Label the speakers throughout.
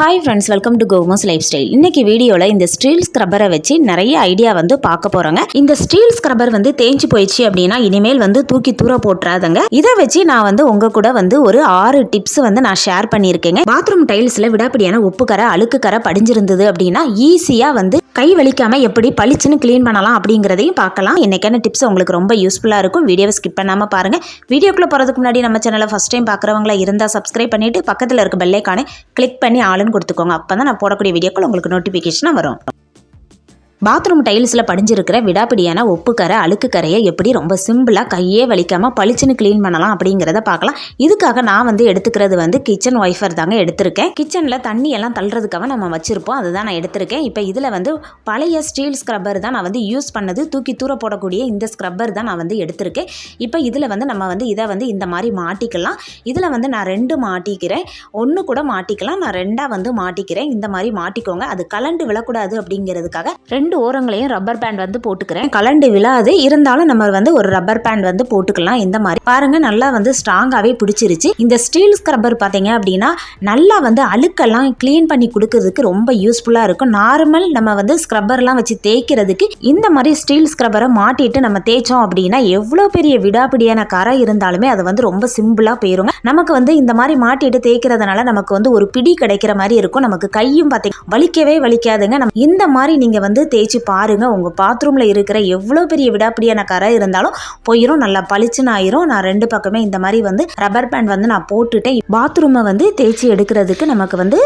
Speaker 1: Hi friends welcome to கோமோஸ் lifestyle இன்னைக்கு வீடியோவில் இந்த ஸ்டீல் ஸ்க்ரப்பரை வச்சு நிறைய ஐடியா வந்து பார்க்க போகிறோங்க இந்த ஸ்டீல் ஸ்க்ரப்பர் வந்து தேஞ்சு போயிடுச்சு அப்படின்னா இனிமேல் வந்து தூக்கி தூர போட்டுறாதங்க. இதை வச்சு நான் வந்து உங்க கூட வந்து ஒரு ஆறு டிப்ஸ் வந்து நான் ஷேர் பண்ணியிருக்கேங்க. பாத்ரூம் டைல்ஸில் விடாப்படியான உப்பு கரை அழுக்கு கரை படிஞ்சிருந்தது அப்படின்னா ஈஸியாக வந்து கை வலிக்காம எப்படி பளிச்சுன்னு க்ளீன் பண்ணலாம் அப்படிங்கிறதையும் பார்க்கலாம். என்னைக்கான டிப்ஸ் உங்களுக்கு ரொம்ப யூஸ்ஃபுல்லாக இருக்கும். வீடியோவை ஸ்கிப் பண்ணாமல் பாருங்க. வீடியோக்குள்ளே போகிறதுக்கு முன்னாடி நம்ம சேனலை ஃபஸ்ட் டைம் பார்க்குறவங்களா இருந்தால் சப்ஸ்கிரைப் பண்ணிட்டு பக்கத்தில் இருக்க பெல்லைக்கானே கிளிக் பண்ணி பட்டன் கொடுத்துக்கோங்க. அப்போ தான் நான் போடக்கூடிய வீடியோக்கள் உங்களுக்கு நோட்டிஃபிகேஷனாக வரும். பாத்ரூம் டைல்ஸில் படிஞ்சிருக்கிற விடாப்பிடியான உப்பு கரை அழுக்கு கரையை எப்படி ரொம்ப சிம்பிளாக கையே வலிக்காமல் பளிச்சுன்னு க்ளீன் பண்ணலாம் அப்படிங்கிறத பார்க்கலாம். இதுக்காக நான் வந்து எடுத்துக்கிறது வந்து கிச்சன் ஒய்ஃபர் தாங்க எடுத்திருக்கேன். கிச்சனில் தண்ணி எல்லாம் தள்ளுறதுக்காக நம்ம வச்சுருப்போம். அதுதான் நான் எடுத்திருக்கேன். இப்போ இதில் வந்து பழைய ஸ்டீல் ஸ்க்ரப்பர் தான் நான் வந்து யூஸ் பண்ணது. தூக்கி தூர போடக்கூடிய இந்த ஸ்க்ரப்பர் தான் நான் வந்து எடுத்திருக்கேன். இப்போ இதில் வந்து நம்ம வந்து இதை வந்து இந்த மாதிரி மாட்டிக்கலாம். இதில் வந்து நான் ரெண்டு மாட்டிக்கிறேன். ஒன்று கூட மாட்டிக்கலாம். நான் ரெண்டாக வந்து மாட்டிக்கிறேன். இந்த மாதிரி மாட்டிக்கோங்க. அது கலண்டு விழக்கூடாது அப்படிங்கிறதுக்காக ரெண்டு ஓரங்களையும் ரப்பர் பேண்ட் வந்து போட்டுக்கிறேன். கலண்டு விழாது. இருந்தாலும் நம்ம வந்து ஒரு ரப்பர் பேண்ட் வந்து போட்டுக்கலாம். இந்த மாதிரி. பாருங்க நல்லா வந்து ஸ்ட்ராங்காகவே பிடிச்சிருச்சு. இந்த ஸ்டீல் ஸ்க்ரப்பர் பார்த்தீங்க அப்படின்னா நல்லா வந்து அழுக்கெல்லாம் க்ளீன் பண்ணி கொடுக்கறதுக்கு ரொம்ப யூஸ்ஃபுல்லாக இருக்கும். நார்மல் நம்ம வந்து ஸ்க்ரப்பர்லாம் வச்சு தேய்க்கிறதுக்கு இந்த மாதிரி ஸ்டீல் ஸ்க்ரப்பரை மாட்டிட்டு நம்ம தேய்ச்சோம் அப்படின்னா எவ்வளோ பெரிய விடாப்பிடியான கரை இருந்தாலுமே அது வந்து ரொம்ப சிம்பிளாக போயிருங்க. நமக்கு வந்து இந்த மாதிரி மாட்டிட்டு தேய்க்கிறதுனால நமக்கு வந்து ஒரு பிடி கிடைக்கிற மாதிரி இருக்கும். நமக்கு கையும் பார்த்தீங்க வலிக்கவே வலிக்காதுங்க. நம்ம இந்த மாதிரி நீங்கள் வந்து தேய்ச்சி பாருங்கள் உங்கள் பாத்ரூமில் இருக்கிற எவ்வளோ பெரிய விடாப்பிடியான கரை இருந்தாலும் போயிடும் நல்லா பளிச்சுன்னு ஆயிரும். நான் ரெண்டு பக்கமே இந்த மாதிரி வந்து ரப்பர் பேண்ட் வந்து நான் போட்டுட்டேன். பாத்ரூமை வந்து தேய்ச்சி எடுக்கிறதுக்கு நமக்கு வந்து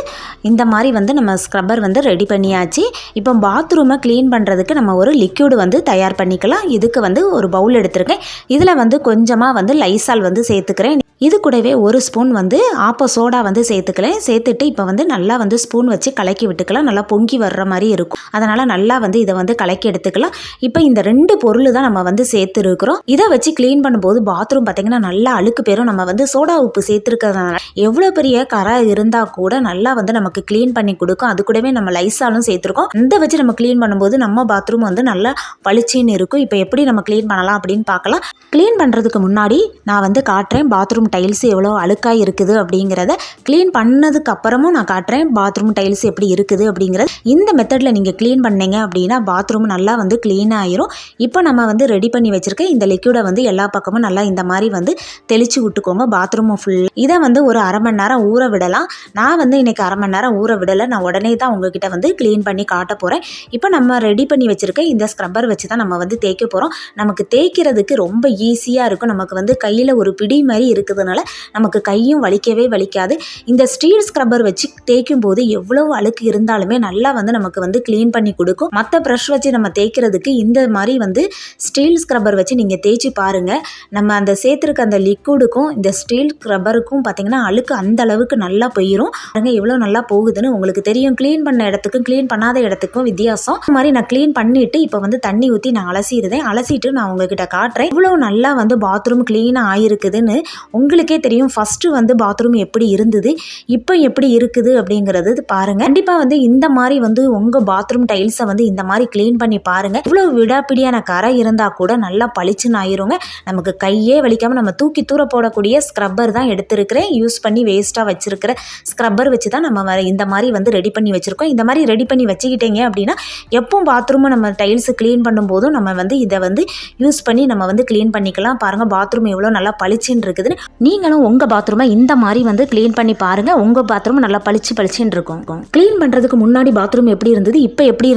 Speaker 1: இந்த மாதிரி வந்து நம்ம ஸ்க்ரப்பர் வந்து ரெடி பண்ணியாச்சு. இப்போ பாத்ரூமை க்ளீன் பண்ணுறதுக்கு நம்ம ஒரு லிக்யூடு வந்து தயார் பண்ணிக்கலாம். இதுக்கு வந்து ஒரு பவுல் எடுத்திருக்கேன். இதில் வந்து கொஞ்சமாக வந்து லைசால் வந்து சேர்த்துக்கிறேன். இது கூடவே ஒரு ஸ்பூன் வந்து ஆப்போ சோடா வந்து சேர்த்துக்கிறேன். சேர்த்துட்டு இப்போ வந்து நல்லா வந்து ஸ்பூன் வச்சு கலக்கி விட்டுக்கலாம். நல்லா பொங்கி வர்ற மாதிரி இருக்கும். அதனால் நல்லா வந்து இதை வந்து கலக்கி எடுத்துக்கலாம். இப்போ இந்த ரெண்டு பொருள் தான் நம்ம வந்து சேர்த்துருக்குறோம். இதை வச்சு க்ளீன் பண்ணும்போது பாத்ரூம் பார்த்தீங்கன்னா நல்லா அழுக்கு பேரும் நம்ம வந்து சோடா உப்பு சேர்த்துருக்கிறதுனால எவ்வளோ பெரிய கரை இருந்தால் கூட நல்லா வந்து நமக்கு க்ளீன் பண்ணி கொடுக்கும். அது கூடவே நம்ம லைசாலும் சேர்த்துருக்கோம். இந்த வச்சு நம்ம க்ளீன் பண்ணும்போது நம்ம பாத்ரூம் வந்து நல்லா பளிச்சின்னு இருக்கும். இப்போ எப்படி நம்ம க்ளீன் பண்ணலாம் அப்படின்னு பார்க்கலாம். க்ளீன் பண்ணுறதுக்கு முன்னாடி நான் வந்து காட்டுறேன் பாத்ரூம் டைல்ஸ் எவ்வளோ அழுக்காக இருக்குது அப்படிங்கிறத. க்ளீன் பண்ணதுக்கு அப்புறமும் நான் காட்டுறேன் பாத்ரூம் டைல்ஸ் எப்படி இருக்குது அப்படிங்கிறது. இந்த மெத்தடில் நீங்கள் க்ளீன் பண்ணீங்க அப்படின்னா பாத்ரூம் நல்லா வந்து க்ளீன் ஆயிரும். இப்போ நம்ம வந்து ரெடி பண்ணி வச்சுருக்க இந்த லிக்யூடை வந்து எல்லா பக்கமும் நல்லா இந்த மாதிரி வந்து தெளித்து விட்டுக்கோங்க பாத்ரூமும் ஃபுல் இதை வந்து ஒரு அரை மணி நேரம் ஊற விடலாம். நான் வந்து இன்றைக்கி அரை மணி நேரம் ஊற விடலை. நான் உடனே தான் உங்ககிட்ட வந்து க்ளீன் பண்ணி காட்ட போகிறேன் இப்போ நம்ம ரெடி பண்ணி வச்சுருக்க இந்த ஸ்க்ரப்பர் வச்சு தான் நம்ம வந்து தேய்க்க போகிறோம் நமக்கு தேய்க்கிறதுக்கு ரொம்ப ஈஸியாக இருக்கும். நமக்கு வந்து கையில் ஒரு பிடி மாதிரி இருக்கிறதுனால நமக்கு கையும் வலிக்கவே வலிக்காது. இந்த ஸ்டீல் ஸ்க்ரப்பர் வச்சு தேய்க்கும் போது எவ்வளவு அழுக்கு இருந்தாலுமே நல்லா வந்து நமக்கு வந்து க்ளீன் பண்ணி கொடுக்கும். மற்ற ப்ரஷ் வச்சு நம்ம தேய்க்கிறதுக்கு இந்த மாதிரி வந்து ஸ்டீல் ஸ்க்ரப்பர் வச்சு நீங்கள் தேய்ச்சி பாருங்கள் நம்ம அந்த சேர்த்துருக்க அந்த லிக்விடுக்கும் இந்த ஸ்டீல் ஸ்க்ரப்பருக்கும் பார்த்தீங்கன்னா அழுக்கு அந்த அளவுக்கு நல்லா போயிடும் பாருங்கள் எவ்வளோ நல்லா போகுதுன்னு உங்களுக்கு தெரியும். க்ளீன் பண்ண இடத்துக்கும் க்ளீன் பண்ணாத இடத்துக்கும் வித்தியாசம். இந்த மாதிரி நான் க்ளீன் பண்ணிவிட்டு இப்போ வந்து தண்ணி ஊற்றி நான் அலசிடுதேன் அலசிட்டு நான் உங்ககிட்ட காட்டுறேன். இவ்வளோ நல்லா வந்து பாத்ரூம் க்ளீனாக ஆயிருக்குதுன்னு உங்களுக்கே தெரியும். ஃபஸ்ட்டு வந்து பாத்ரூம் எப்படி இருந்தது இப்போ எப்படி இருக்குது அப்படிங்கிறது பாருங்கள் கண்டிப்பாக வந்து இந்த மாதிரி வந்து உங்கள் பாத்ரூம் டைல்ஸை வந்து இந்த மாதிரி க்ளீன் பண்ணி பாருங்கள் இவ்வளோ விடாப்பிடியான கரை இருந்தால் கூட நல்லா பளிச்சுன்னு ஆயிருங்க. நமக்கு கையே வலிக்காமல் நம்ம தூக்கி தூர போடக்கூடிய ஸ்க்ரப்பர் தான் எடுத்திருக்கிறேன். யூஸ் பண்ணி வேஸ்ட்டாக வச்சிருக்கிற ஸ்க்ரப்பர் வச்சு தான் நம்ம இந்த மாதிரி வந்து ரெடி பண்ணி வச்சுருக்கோம். இந்த மாதிரி ரெடி பண்ணி வச்சுக்கிட்டீங்க அப்படின்னா எப்போ பாத்ரூமை நம்ம டைல்ஸ் க்ளீன் பண்ணும்போதும் நம்ம வந்து இதை வந்து யூஸ் பண்ணி நம்ம வந்து க்ளீன் பண்ணிக்கலாம். பாருங்கள் பாத்ரூம் எவ்வளோ நல்லா பளிச்சுன்னு இருக்குதுன்னு. நீங்களும் உங்கள் பாத்ரூமை இந்த மாதிரி வந்து க்ளீன் பண்ணி பாருங்கள் உங்கள் பாத்ரூம் நல்லா பளிச்சு பளிச்சுன்னு இருக்கும். க்ளீன் பண்ணுறதுக்கு முன்னாடி பாத்ரூம் எப்படி இருந்தது இப்போ எப்படி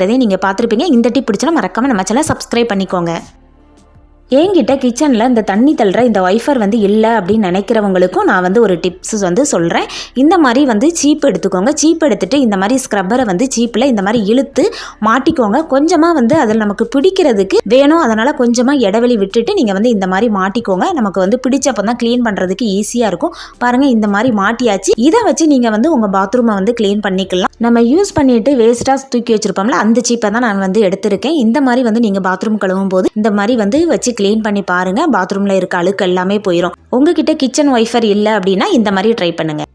Speaker 1: இருந்ததுங்கிறதே நீங்கள் பார்த்துருப்பீங்க. இந்த டிப் பிடிச்சினா மறக்காம நம்ம சேனல் சப்ஸ்கிரைப் பண்ணிக்கோங்க. என்கிட்ட கிச்சனில் இந்த தண்ணி தள்ளுற இந்த ஒய்ஃபர் வந்து இல்லை அப்படின்னு நினைக்கிறவங்களுக்கும் நான் வந்து ஒரு டிப்ஸ் வந்து சொல்கிறேன் இந்த மாதிரி வந்து சீப் எடுத்துக்கோங்க. சீப் எடுத்துகிட்டு இந்த மாதிரி ஸ்க்ரப்பரை வந்து சீப்பில் இந்த மாதிரி இழுத்து மாட்டிக்கோங்க. கொஞ்சமாக வந்து அதில் நமக்கு பிடிக்கிறதுக்கு வேணும். அதனால் கொஞ்சமாக இடைவெளி விட்டுட்டு நீங்கள் வந்து இந்த மாதிரி மாட்டிக்கோங்க. நமக்கு வந்து பிடிச்சப்போ தான் க்ளீன் பண்ணுறதுக்கு ஈஸியாக இருக்கும். பாருங்கள் இந்த மாதிரி மாட்டியாச்சு. இதை வச்சு நீங்கள் வந்து உங்கள் பாத்ரூமை வந்து க்ளீன் பண்ணிக்கலாம். நம்ம யூஸ் பண்ணிட்டு வேஸ்ட்டாக தூக்கி வச்சுருப்போம்ல அந்த சீப்பை தான் நான் வந்து எடுத்திருக்கேன். இந்த மாதிரி வந்து நீங்கள் பாத்ரூம் கழுவும் போது இந்த மாதிரி வந்து வச்சு க்ளீன் பண்ணி பாருங்கள் பாத்ரூமில் இருக்க அழுக்கு எல்லாமே போயிடும் உங்ககிட்ட கிச்சன் ஒய்ஃபர் இல்லை அப்படின்னா இந்த மாதிரி ட்ரை பண்ணுங்கள்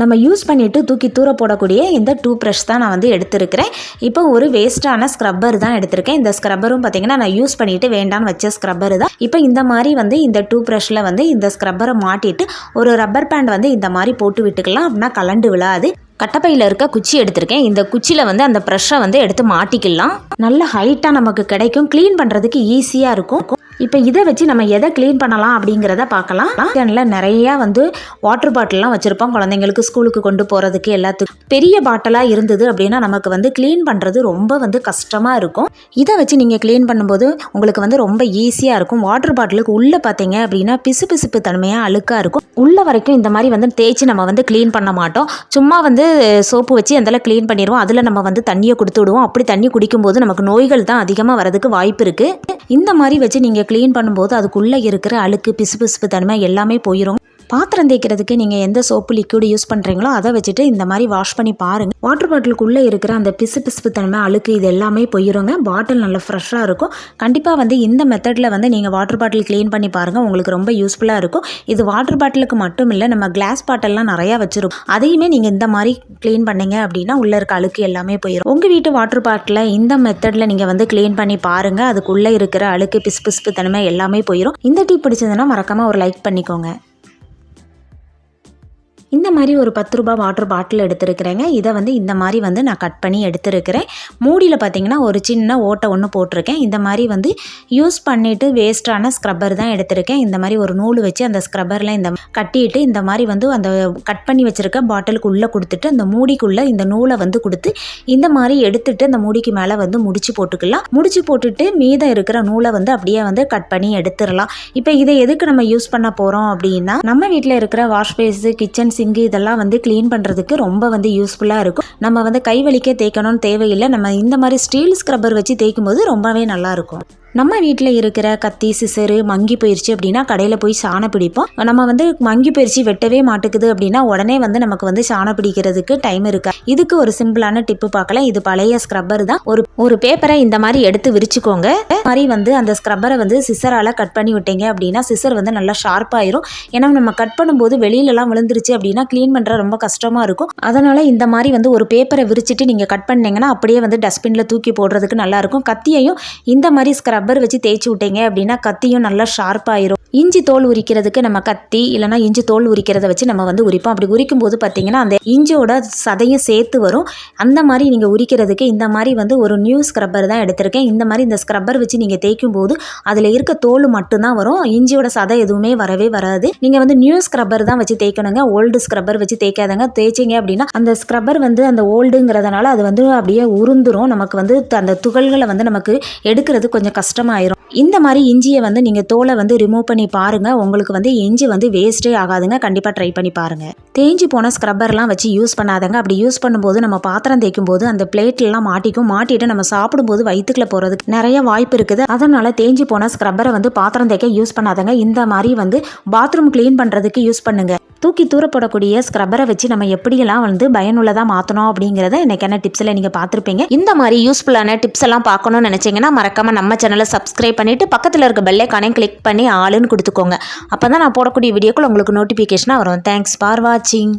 Speaker 1: நம்ம யூஸ் பண்ணிவிட்டு தூக்கி தூர போடக்கூடிய இந்த டூ ப்ரஷ் தான் நான் வந்து எடுத்திருக்கிறேன். இப்போ ஒரு வேஸ்ட்டான ஸ்க்ரப்பர் தான் எடுத்திருக்கேன். இந்த ஸ்க்ரப்பரும் பார்த்தீங்கன்னா நான் யூஸ் பண்ணிவிட்டு வேண்டான்னு வச்ச ஸ்க்ரப்பர் தான். இப்போ இந்த மாதிரி வந்து இந்த டூ ப்ரஷில் வந்து இந்த ஸ்க்ரப்பரை மாட்டிட்டு ஒரு ரப்பர் பேண்ட் வந்து இந்த மாதிரி போட்டு விட்டுக்கலாம் அப்படின்னா கலண்டு விழாது. கட்டப்பையில் இருக்க குச்சி எடுத்திருக்கேன். இந்த குச்சியில் வந்து அந்த ப்ரெஷ்ஷை வந்து எடுத்து மாட்டிக்கலாம். நல்ல ஹைட்டாக நமக்கு கிடைக்கும். க்ளீன் பண்ணுறதுக்கு ஈஸியாக இருக்கும். இப்போ இதை வச்சு நம்ம எதை க்ளீன் பண்ணலாம் அப்படிங்கிறத பார்க்கலாம். கிச்சனில் நிறையா வந்து வாட்டர் பாட்டில்லாம் வச்சுருப்போம். குழந்தைங்களுக்கு ஸ்கூலுக்கு கொண்டு போகிறதுக்கு எல்லாத்துக்கும். பெரிய பாட்டிலாக இருந்தது அப்படின்னா நமக்கு வந்து க்ளீன் பண்ணுறது ரொம்ப வந்து கஷ்டமாக இருக்கும். இதை வச்சு நீங்கள் க்ளீன் பண்ணும்போது உங்களுக்கு வந்து ரொம்ப ஈஸியாக இருக்கும். வாட்டர் பாட்டிலுக்கு உள்ளே பார்த்தீங்க அப்படின்னா பிசு பிசுப்பு தன்மையாக அழுக்காக இருக்கும். உள்ள வரைக்கும் இந்த மாதிரி வந்து தேய்ச்சி நம்ம வந்து க்ளீன் பண்ண மாட்டோம். சும்மா வந்து சோப்பு வச்சு அதெல்லாம் க்ளீன் பண்ணிடுவோம் அதில் நம்ம வந்து தண்ணியை கொடுத்து விடுவோம். அப்படி தண்ணி குடிக்கும்போது நமக்கு நோய்கள் தான் அதிகமாக வரதுக்கு வாய்ப்பு இருக்குது இந்த மாதிரி வச்சு நீங்கள் க்ளீன் பண்ணும்போது அதுக்குள்ளே இருக்கிற அழுக்கு பிசு பிசுப்பு தன்மை எல்லாமே போயிடும் பாத்திரம் தேய்க்கிறதுக்கு நீங்கள் எந்த சோப்பு லிக்யூடு யூஸ் பண்ணுறீங்களோ அதை வச்சுட்டு இந்த மாதிரி வாஷ் பண்ணி பாருங்கள் வாட்டர் பாட்டிலுக்குள்ளே இருக்கிற அந்த பிசு பிசுப்பு தன்மை அழுக்கு இது எல்லாமே போயிருங்க. பாட்டில் நல்லா ஃப்ரெஷ்ஷாக இருக்கும். கண்டிப்பாக வந்து இந்த மெத்தடில் வந்து நீங்கள் வாட்டர் பாட்டில் க்ளீன் பண்ணி பாருங்கள் உங்களுக்கு ரொம்ப யூஸ்ஃபுல்லாக இருக்கும். இது வாட்டர் பாட்டிலுக்கு மட்டும் இல்லை நம்ம கிளாஸ் பாட்டில்லாம் நிறையா வச்சுருக்கோம். அதையுமே நீங்கள் இந்த மாதிரி க்ளீன் பண்ணீங்க அப்படின்னா உள்ளே இருக்க அழுக்கு எல்லாமே போயிடும் உங்கள் வீட்டு வாட்டர் பாட்டில் இந்த மெத்தடில் நீங்கள் வந்து க்ளீன் பண்ணி பாருங்கள் அதுக்குள்ளே இருக்கிற அழுக்கு பிசு பிசுப்பு தன்மை எல்லாமே போயிடும் இந்த டீ பிடிச்சதுன்னா மறக்காமல் ஒரு லைக் பண்ணிக்கோங்க. இந்த மாதிரி ஒரு பத்து ரூபாய் வாட்டர் பாட்டில் எடுத்துருக்கிறேங்க. இதை வந்து இந்த மாதிரி வந்து நான் கட் பண்ணி எடுத்துருக்கிறேன். மூடியில் பார்த்தீங்கன்னா ஒரு சின்ன ஓட்டை ஒன்று போட்டிருக்கேன். இந்த மாதிரி வந்து யூஸ் பண்ணிவிட்டு வேஸ்ட்டான ஸ்க்ரப்பர் தான் எடுத்திருக்கேன். இந்த மாதிரி ஒரு நூல் வச்சு அந்த ஸ்க்ரப்பரில் இந்த கட்டிட்டு இந்த மாதிரி வந்து அந்த கட் பண்ணி வச்சுருக்க பாட்டிலுக்கு உள்ளே கொடுத்துட்டு அந்த மூடிக்குள்ளே இந்த நூலை வந்து கொடுத்து இந்த மாதிரி எடுத்துட்டு அந்த மூடிக்கு மேலே வந்து முடிச்சு போட்டுக்கலாம். முடிச்சு போட்டுட்டு மீதம் இருக்கிற நூலை வந்து அப்படியே வந்து கட் பண்ணி எடுத்துடலாம். இப்போ இதை எதுக்கு நம்ம யூஸ் பண்ண போகிறோம் அப்படின்னா நம்ம வீட்டில் இருக்கிற வாஷ் பேஸு கிச்சன் சிங்க் இதெல்லாம் வந்து க்ளீன் பண்ணுறதுக்கு ரொம்ப வந்து யூஸ்ஃபுல்லாக இருக்கும். நம்ம வந்து கை வலிக்கே தேய்க்கணும்னு தேவையில்லை. நம்ம இந்த மாதிரி ஸ்டீல் ஸ்க்ரப்பர் வச்சு தேய்க்கும் போது ரொம்பவே நல்லாயிருக்கும் நம்ம வீட்டில் இருக்கிற கத்தி சிசரு மங்கி போயிடுச்சு அப்படின்னா கடையில் போய் சாணம் பிடிப்போம். நம்ம வந்து மங்கி போயிடுச்சு வெட்டவே மாட்டுக்குது அப்படின்னா உடனே வந்து நமக்கு வந்து சாணம் பிடிக்கிறதுக்கு டைம் இருக்கா? இதுக்கு ஒரு சிம்பிளான டிப்பு பார்க்கலாம். இது பழைய ஸ்க்ரப்பர் தான். ஒரு ஒரு பேப்பரை இந்த மாதிரி எடுத்து விரிச்சுக்கோங்க. மாதிரி வந்து அந்த ஸ்க்ரப்பரை வந்து சிசரால் கட் பண்ணி விட்டீங்க அப்படின்னா சிசர் வந்து நல்லா ஷார்ப்பாயிரும் ஏன்னா நம்ம கட் பண்ணும்போது வெளியிலலாம் விழுந்துருச்சு அப்படின்னா க்ளீன் பண்ணுற ரொம்ப கஷ்டமாக இருக்கும். அதனால் இந்த மாதிரி வந்து ஒரு பேப்பரை விரிச்சிட்டு நீங்கள் கட் பண்ணிங்கன்னா அப்படியே வந்து டஸ்ட்பினில் தூக்கி போடுறதுக்கு நல்லாயிருக்கும் கத்தியையும் இந்த மாதிரி ஸ்க்ரப் ரப்பர் வச்சு தேய்ச்சி விட்டீங்க அப்படின்னா கத்தியும் நல்லா ஷார்ப்பாயிரும் இஞ்சி தோல் உரிக்கிறதுக்கு நம்ம கத்தி இல்லைனா இஞ்சி தோல் உரிக்கிறத வச்சு நம்ம வந்து உரிப்போம். அப்படி உரிக்கும் போது பார்த்தீங்கன்னா அந்த இஞ்சியோட சதையும் சேர்த்து வரும். அந்த மாதிரி நீங்கள் உரிக்கிறதுக்கு இந்த மாதிரி வந்து ஒரு நியூ ஸ்க்ரப்பர் தான் எடுத்திருக்கேன். இந்த மாதிரி இந்த ஸ்க்ரப்பர் வச்சு நீங்கள் தேய்க்கும் போது அதில் இருக்க தோல் மட்டும்தான் வரும். இஞ்சியோட சதை எதுவுமே வரவே வராது. நீங்கள் வந்து நியூ ஸ்க்ரப்பர் தான் வச்சு தேய்க்கணுங்க. ஓல்டு ஸ்க்ரப்பர் வச்சு தேய்க்காதங்க. தேய்ச்சிங்க அப்படின்னா அந்த ஸ்க்ரப்பர் வந்து அந்த ஓல்டுங்கிறதுனால அது வந்து அப்படியே உருந்துரும். நமக்கு வந்து அந்த துகள்களை வந்து நமக்கு எடுக்கிறது கொஞ்சம் கஷ்டம் கஷ்டமாயிரும். இந்த மாதிரி இஞ்சியை வந்து நீங்கள் தோலை வந்து ரிமூவ் பண்ணி பாருங்கள் உங்களுக்கு வந்து இஞ்சி வந்து வேஸ்ட்டே ஆகாதுங்க. கண்டிப்பாக ட்ரை பண்ணி பாருங்கள் தேஞ்சு போன ஸ்க்ரப்பர்லாம் வச்சு யூஸ் பண்ணாதங்க. அப்படி யூஸ் பண்ணும்போது நம்ம பாத்திரம் தேய்க்கும் போது அந்த பிளேட்லாம் மாட்டிக்கும். மாட்டிட்டு நம்ம சாப்பிடும்போது வயிற்றுக்குள்ள போகிறதுக்கு நிறைய வாய்ப்பு இருக்குது. அதனால தேஞ்சு போன ஸ்க்ரப்பரை வந்து பாத்திரம் தேய்க்க யூஸ் பண்ணாதங்க. இந்த மாதிரி வந்து பாத்ரூம் க்ளீன் பண்ணுறதுக்கு யூஸ் பண்ணுங்க. தூக்கி தூரப்படக்கூடிய ஸ்க்ரப்பரை வச்சு நம்ம எப்படியெல்லாம் வந்து பயனுள்ளதாக மாற்றணும் அப்படிங்கிறத எனக்கான டிப்ஸில் நீங்கள் பார்த்துருப்பீங்க. இந்த மாதிரி யூஸ்ஃபுல்லான டிப்ஸ் எல்லாம் பார்க்கணும்னு நினச்சிங்கன்னா மறக்காமல் நம்ம சேனல் சப்ஸ்கிரைப் பண்ணிவிட்டு பக்கத்தில் இருக்க பெல்லைக்கானே கிளிக் பண்ணி ஆளுன்னு கொடுத்துக்கோங்க. அப்போ தான் நான் போடக்கூடிய வீடியோக்கள் உங்களுக்கு நோட்டிஃபிகேஷனாக வரும். தேங்க்ஸ் ஃபார் வாட்சிங்